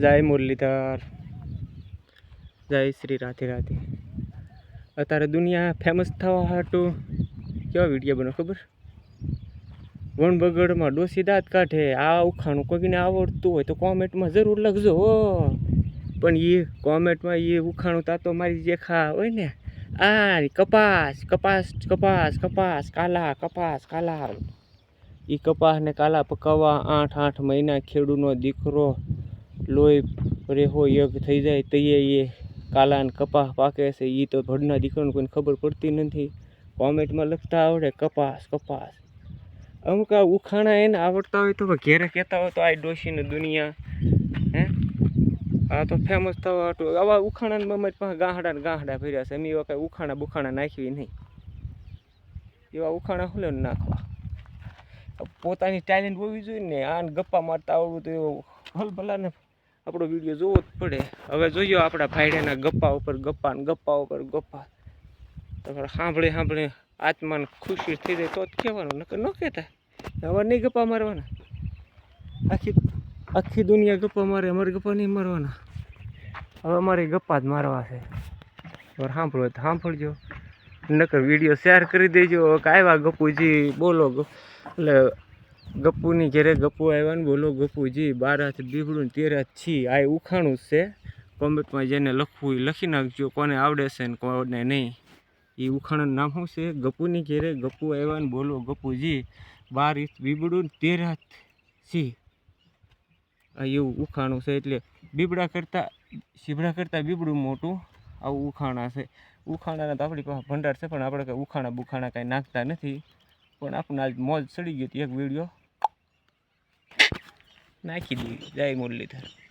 જય મુરલીધર, જય શ્રી રાધે રાધે. અત્યારે દુનિયા ફેમસ થવા હાટું કેવા વીડિયો બનો ખબર? વણબગડમાં ડોસી દાંત કાઢે, આ ઉખાણું કોઈને આવડતું હોય તો કોમેન્ટમાં જરૂર લખજો હો. પણ એ કોમેન્ટમાં એ ઉખાણું તાતો મારી જે હોય ને, આ કપાસ કપાસ કપાસ કપાસ, કાલા કપાસ, કાલા. એ કપાસને કાલા પકાવવા આઠ આઠ મહિના ખેડૂનો દીકરો લોહી રેહો યગ થઈ જાય તઈએ એ કાલા ને કપાસ પાકે છે. એ તો ભડના દીકરાને કોઈને ખબર પડતી નથી. કોમેન્ટમાં લખતા આવડે, કપાસ કપાસ. અમુક આ ઉખાણા એને આવડતા હોય તો ઘેરે કહેતા હોય તો આ ડોશીને દુનિયા, હે? આ તો ફેમસ થવા હતું આવા ઉખાણા મમ્મી પાસે ગાહડા ને ગાહડા ભર્યા છે. એમ એવા કાંઈ ઉખાણા બુખાણા નાખવી નહીં. એવા ઉખાણા હુલે નાખવા? પોતાની ટેલેન્ટ હોવી જોઈએ ને. આને ગપ્પા મારતા આવડવું તો એવો ભલભલાને આપણો વીડિયો જોવો જ પડે. હવે જોઈએ આપણા ભાઈડાના ગપ્પા ઉપર ગપ્પા ને ગપ્પા ઉપર ગપ્પા. તમારે સાંભળે સાંભળે આત્માને ખુશી થઈ જાય તો જ કહેવાનું, નકર ન કહેતા. હવે નહીં ગપ્પા મારવાના. આખી આખી દુનિયા ગપ્પા મારે, અમારે ગપ્પા નહીં મારવાના. હવે અમારે ગપ્પા જ મારવા છે. હવે સાંભળો તો સાંભળજો. નકર વીડિયો શેર કરી દેજો. કે આવ્યા ગપુજી બોલો એટલે ગપ્પુની ઘેરે ગપ્પુ આવ્યા ને બોલો, ગપ્પુજી બાર હાથ બીબડું તેર હાથ છી. આ ઉખાણું જ છે. કોમેન્ટમાં જેને લખવું એ લખી નાખજો. કોને આવડે છે ને કોને નહીં. એ ઉખાણનું નામ શું છે? ગપ્પુની ઘેરે ગપ્પુ આવ્યા ને બોલો ગપુજી બાર હાથ બીબડું તેર હાથ છી. આ એવું ઉખાણું છે એટલે બીબડા કરતાં શીબડા કરતાં બીબડું મોટું આવું ઉખાણા છે. ઉખાણાના તો આપણી પાસે ભંડાર છે, પણ આપણે કાંઈ ઉખાણા બુખાણા કાંઈ નાખતા નથી. પણ આપણને આજ મોજ ચડી ગઈ હતી એક વીડિયો. નાખી દીધી. જય મુરલીધર.